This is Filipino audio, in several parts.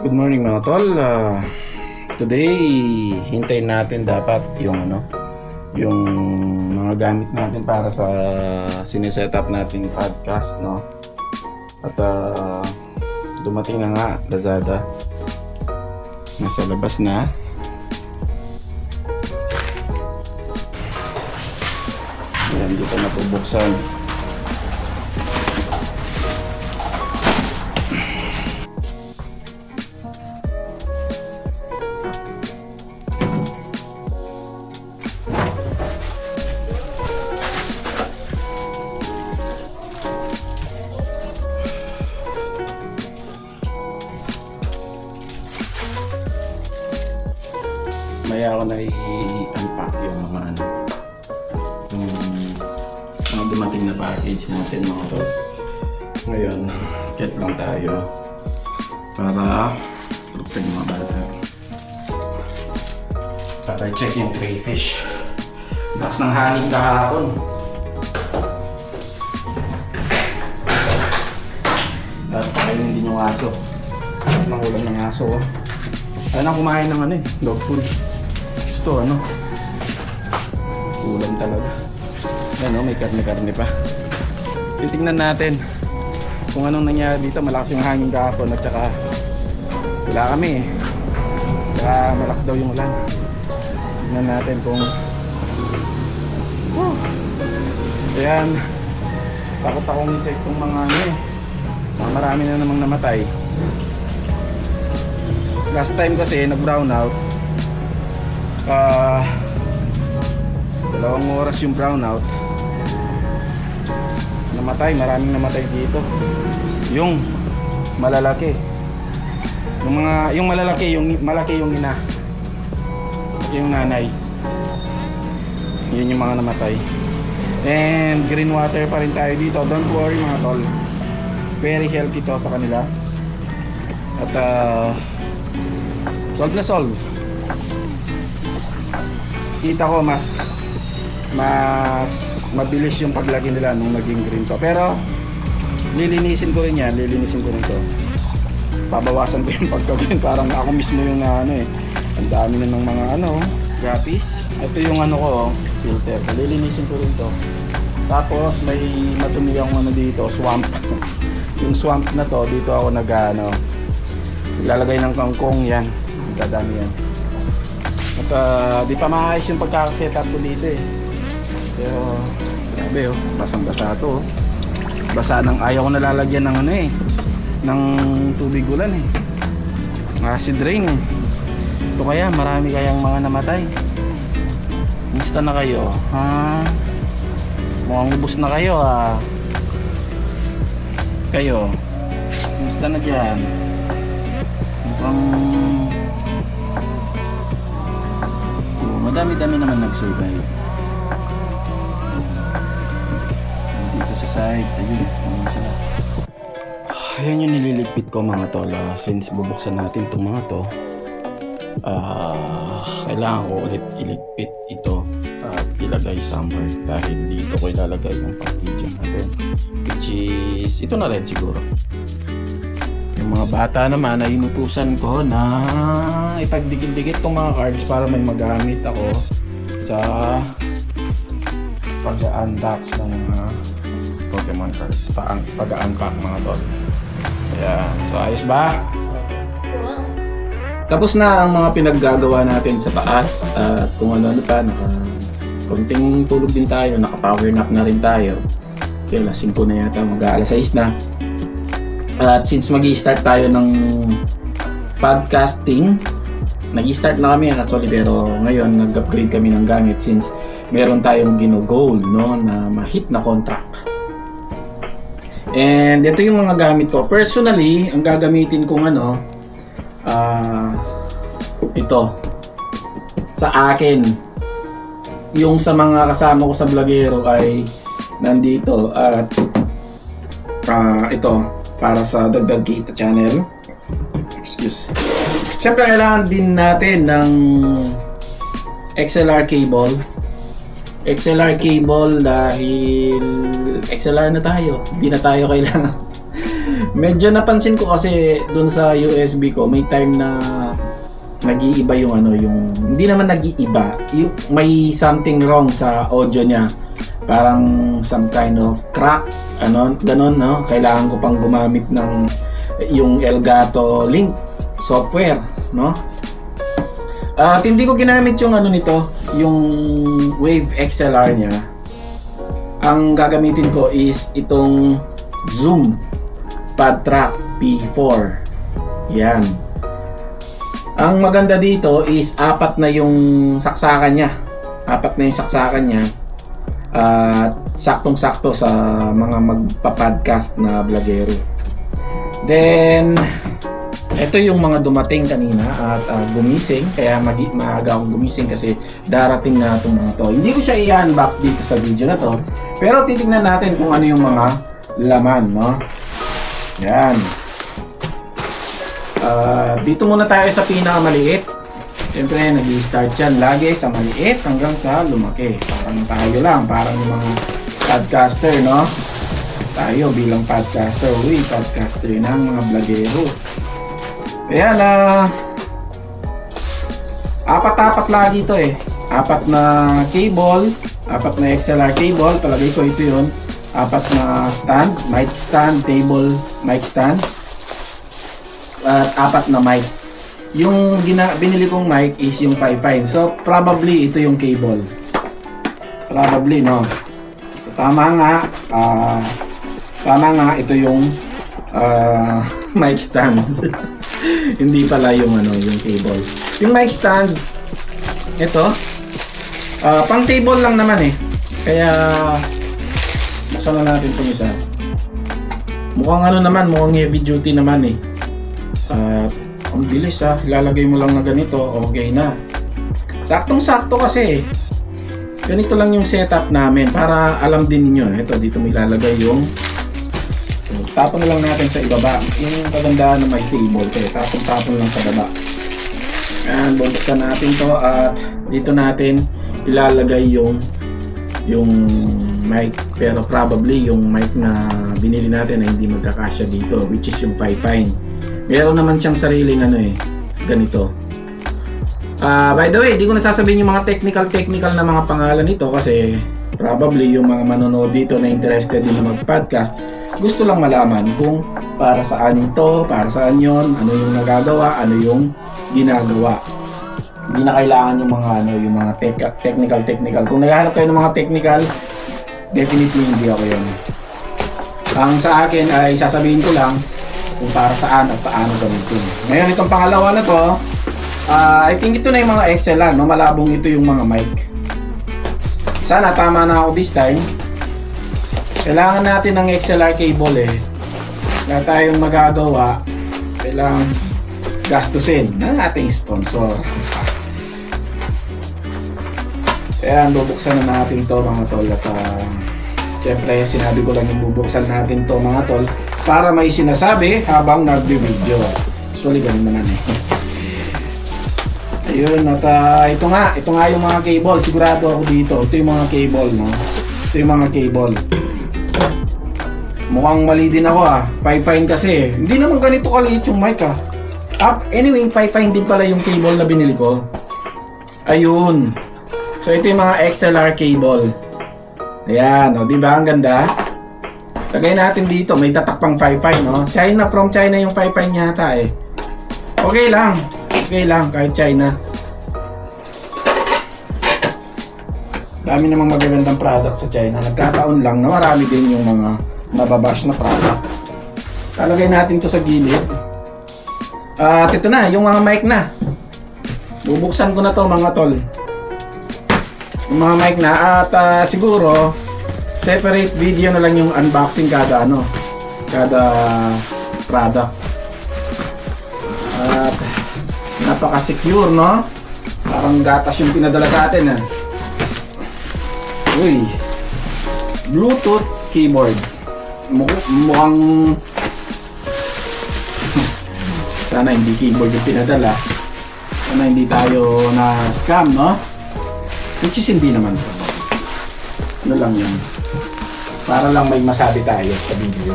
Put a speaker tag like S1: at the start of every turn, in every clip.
S1: Good morning mga tol. Ah, today, hintayin natin dapat yung ano, yung mga gamit natin para sa sineset up nating podcast, no? At ah, dumating na nga, Lazada. Nasa labas na. Ayan, dito na po buksan. Package natin mga to. Ngayon, get lang tayo para yung mga bata. Para i-check yung crayfish. Lakas ng hangin kahapon. Dapat pakainin din yung aso. Nang ulam ng aso. Oh. Ano na kumain ng ano eh, dog food. Gusto ano? Ulam talaga. Yan oh, may karne-karne pa. Titingnan natin kung anong nangyari dito. Malakas yung hangin kahapon at saka wala kami eh. Tsaka malakas daw yung ulan. Tingnan natin kung Whew. Ayan. Takot akong i-check kung mga ano eh. Marami na namang namatay. Last time kasi nag-brown out. Ah, dalawang oras yung brown out. Namatay, maraming namatay dito. Yung malalaki. Yung mga yung malalaki, yung malaki yung ina. Yung nanay. Yun yung mga namatay. And green water pa rin tayo dito. Don't worry mga tol. Very healthy to sa kanila. At ah, solve na solve. Kita ko mas mas mabilis yung paglaki nila nung naging green to. Pero lilinisin ko rin yan, lilinisin ko rin to. Babawasan ko yung pagka-green. Parang ako mismo yung na, ano eh. Ang dami na ng mga ano, gapis. Ito yung ano ko, filter. Lilinisin ko rin to. Tapos may matumi yung ano dito, swamp. yung swamp na to, dito ako nag ano, naglalagay ng kangkong yan. Dadami yan. At ah, di pa maayos yung pagkakaset up ko dito eh. Pero, grabe oh, basang-basa to oh. Basa nang ayaw ko nalalagyan ng ano eh, ng tubig ulan eh. Acid rain eh. Ito kaya, marami kayang mga namatay. Kumusta na kayo? Ha? Mukhang ubos na kayo ah. Kayo, kumusta na dyan? Mukhang Oo, madami-dami naman nag-survive. Side, ayun, ayun sila. Ayan yung nililigpit ko mga tol. ah, since bubuksan natin itong mga to, ah kailangan ko ulit iligpit ito at ilagay somewhere dahil dito ko ilalagay yung packaging natin which is ito na rin siguro yung mga bata naman ay inutusan ko na ipagdikit-dikit tong mga cards para may magamit ako sa pag-unbox ng mga Pokemon cards. Pa pag-unpack mga tol. Ayan. So, ayos ba? Tapos na ang mga pinaggagawa natin sa taas at kung ano-ano pa, naka konting tulog din tayo, naka-power nap na rin tayo. Kaya alas 5 na yata, mag-aalas 6 na. At since mag start tayo ng podcasting, nag-start na kami actually pero ngayon nag-upgrade kami ng gamit since meron tayong gino-goal no, na ma-hit na contract. And ito yung mga gamit ko. Personally, ang gagamitin kong ano, ah, ito. Sa akin, yung sa mga kasama ko sa vlogero ay nandito at ah, ito para sa Dagdag Kita channel. Excuse. Siyempre, kailangan din natin ng XLR cable. XLR cable dahil XLR na tayo. Hindi na tayo kailangan Medyo napansin ko kasi dun sa USB ko, may time na nag-iiba yung ano, yung hindi naman nag-iiba, yung may something wrong sa audio niya. Parang some kind of crack, ano, ganun, no? Kailangan ko pang gumamit ng yung Elgato Link software, no? At hindi ko ginamit yung ano nito, yung Wave XLR niya. Ang gagamitin ko is itong Zoom PadTrack P4. Yan. Ang maganda dito is apat na yung saksakan niya. Apat na yung saksakan niya. At saktong-sakto sa mga magpa-podcast na vlogero. Then, ito yung mga dumating kanina at ah, gumising. Kaya mag maaga akong gumising kasi darating na itong mga to. Hindi ko siya i-unbox dito sa video na to. Pero titignan natin kung ano yung mga laman, no? Yan. Ah, dito muna tayo sa pinakamaliit. Siyempre, nag start yan lagi sa maliit hanggang sa lumaki. Parang tayo lang, parang yung mga podcaster, no? Tayo bilang podcaster, uy, podcaster ng mga vlogero. Kaya na, apat-apat lagi ito eh. Apat na cable, apat na XLR cable, palagay ko ito yun. Apat na stand, mic stand, table, mic stand. At apat na mic. Yung gina binili kong mic is yung 5.5. So, probably ito yung cable. Probably, no? So, tama nga. ah, tama nga, ito yung ah, mic stand. Hindi pala yung ano, yung cable. Yung mic stand, ito, ah, pang table lang naman eh. Kaya, buksan na natin itong isa. Mukhang ano naman, mukhang heavy duty naman eh. At ang bilis ha, ilalagay mo lang na ganito, okay na. Saktong-sakto kasi eh. Ganito lang yung setup namin para alam din ninyo. Ito, dito may ilalagay yung tapon na lang natin sa ibaba. Yung kagandahan ng may table kaya tapon-tapon lang sa baba. Ayan, buksan natin to at dito natin ilalagay yung yung mic pero probably yung mic na binili natin ay hindi magkakasya dito which is yung 5.5 meron naman siyang sariling ano eh ganito Ah, by the way, di ko nasasabihin yung mga technical technical na mga pangalan nito kasi probably yung mga manonood dito na interested din na mag-podcast gusto lang malaman kung para saan ito, para saan yon, ano yung nagagawa, ano yung ginagawa. Hindi na kailangan yung mga ano, yung mga tech- technical technical. Kung naghahanap kayo ng mga technical, definitely hindi ako yun. Ang sa akin ay sasabihin ko lang kung para saan at paano gamitin. Ngayon itong pangalawa na to, ah, I think ito na yung mga XLR, no? malabong ito yung mga mic. Sana tama na ako this time. Kailangan natin ng XLR cable eh. Wala tayong magagawa. Kailangan gastusin ng ating sponsor. Kaya bubuksan na natin to mga tol at uh, Siyempre, sinabi ko lang yung bubuksan natin to mga tol para may sinasabi habang nag-video. Usually, ganun naman eh. Ayun, at ah, ito nga, ito nga yung mga cable. Sigurado ako dito. Ito yung mga cable, no? Ito yung mga cable. Mukhang mali din ako ah. 5.5 kasi eh. Hindi naman ganito kaliit yung mic ah. Up, anyway, 5.5 din pala yung cable na binili ko. Ayun. So ito yung mga XLR cable. Ayan, o, di ba? Ang ganda. Lagay natin dito, may tatak pang 5.5, no? China, from China yung 5.5 yata eh. Okay lang. Okay lang, kahit China. Dami namang magagandang product sa China. Nagkataon lang na marami din yung mga nababash na product. Lalagay natin to sa gilid. At ito na, yung mga mic na. Bubuksan ko na to mga tol. Yung mga mic na. At ah, siguro, separate video na lang yung unboxing kada ano. Kada product. At napaka-secure, no? Parang gatas yung pinadala sa atin, ah. Uy. Bluetooth keyboard. Mukh- mukhang sana hindi keyboard yung pinadala. Sana hindi tayo na scam, no? Which is hindi naman. Ano lang yun. Para lang may masabi tayo sa video.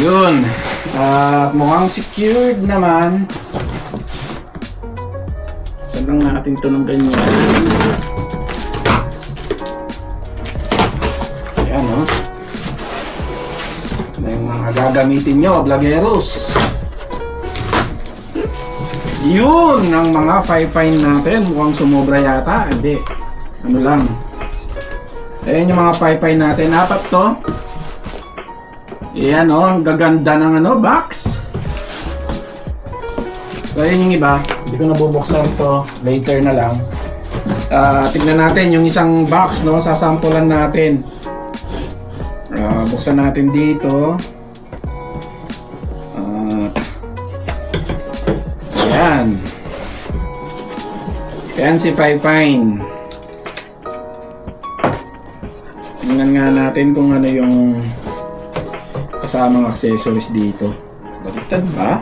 S1: Yun. At mukhang secured naman. Saan lang natin to ng ganyan? Gagamitin nyo, vlogeros? Yun ang mga five-fine natin. Mukhang sumobra yata. Hindi. Ano lang. Ayan yung mga five-fine natin. Apat to. Ayan oh, ang gaganda ng ano, box. So ayan yung iba. Hindi ko nabubuksan to. Later na lang. Ah, tignan natin yung isang box, no? Sasampulan natin. Ah, buksan natin dito. Ayan si Fine. Tingnan nga natin kung ano yung kasamang accessories dito. Baliktad ba?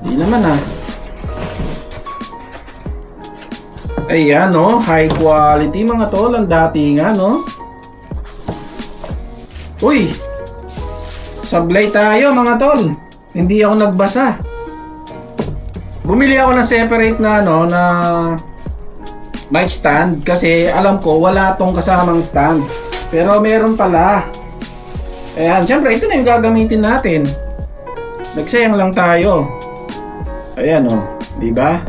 S1: Di naman ah. Ayan no, high quality mga tol. Ang datingan no. Uy! Sablay tayo mga tol. Hindi ako nagbasa. Bumili ako ng separate na ano na mic stand kasi alam ko wala tong kasamang stand. Pero meron pala. Ayan, syempre ito na yung gagamitin natin. Nagsayang lang tayo. Ayan oh, di ba?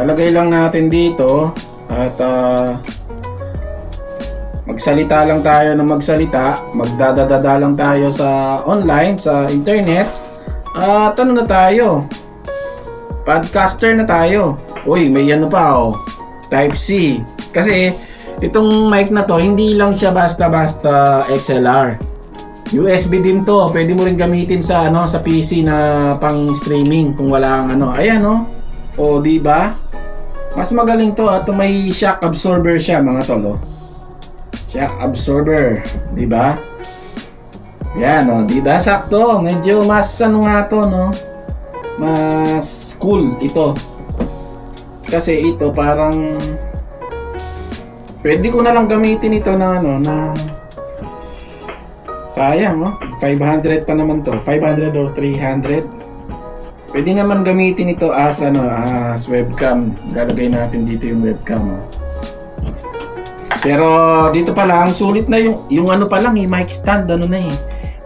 S1: Lalagay lang natin dito at ah, magsalita lang tayo ng magsalita, magdadadada lang tayo sa online, sa internet. At ano na tayo? Podcaster na tayo. Uy, may ano pa oh. Type C. Kasi itong mic na to, hindi lang siya basta-basta XLR. USB din to. Pwede mo rin gamitin sa ano sa PC na pang streaming kung wala ang ano. Ayan oh. O, di ba? Mas magaling to at may shock absorber siya mga tol oh. Shock absorber, di ba? Yan oh, di ba sakto? Medyo mas ano nga to no? Mas cool ito. Kasi ito parang pwede ko na lang gamitin ito na ano na sayang no 500 pa naman to. 500 or 300 pwede naman gamitin ito as ano as webcam. Lalagay natin dito yung webcam oh. pero dito pa lang sulit na yung yung ano pa lang eh mic stand ano na eh.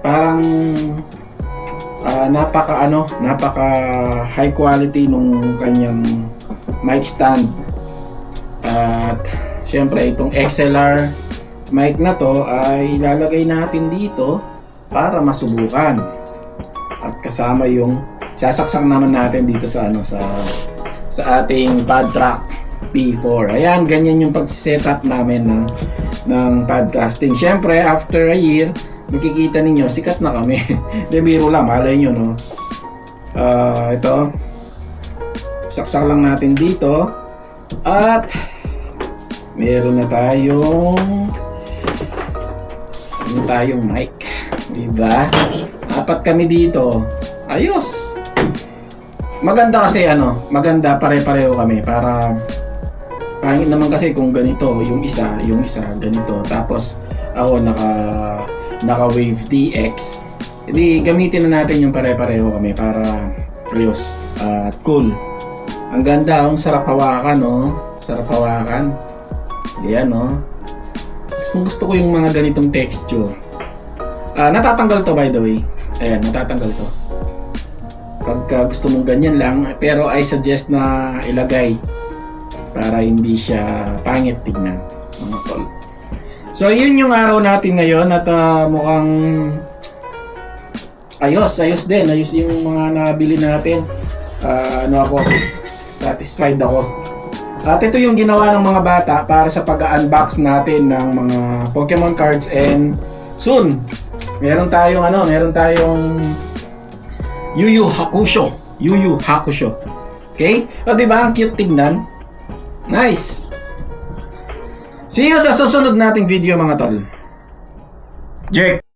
S1: Parang ah, napaka ano napaka high quality nung kanyang mic stand. At syempre itong XLR mic na to ay ilalagay natin dito para masubukan. At kasama yung sasaksak naman natin dito sa ano sa sa ating pad track P4 ayan ganyan yung pag-setup namin ng ng podcasting. Syempre after a year makikita ninyo sikat na kami. De biro lang malay nyo no? Ah, ito. Saksak lang natin dito. At meron na tayong meron tayong mic. Diba? Apat kami dito. Ayos! Maganda kasi ano maganda pare-pareho kami. Para pangit naman kasi kung ganito yung isa yung isa ganito. Tapos ako naka naka wave TX hindi gamitin na natin yung pare-pareho kami para ayos at cool. Ang ganda ang sarap hawakan no? Sarap hawakan. Yan no? Gusto, gusto ko yung mga ganitong texture. Ah, natatanggal to by the way. Ayan natatanggal to. Pagka gusto mong ganyan lang pero I suggest na ilagay para hindi siya pangit tol so yun yung araw natin ngayon at ah, mukhang ayos ayos din ayos yung mga nabili natin Ah, ano ako satisfied ako at ito yung ginawa ng mga bata para sa pag-unbox natin ng mga Pokemon cards and soon meron tayong ano meron tayong Yu Yu Hakusho. Yu Yu Hakusho. Okay? O, di ba? Ang cute tignan. Nice. See you sa susunod nating video, mga tol. Jerk.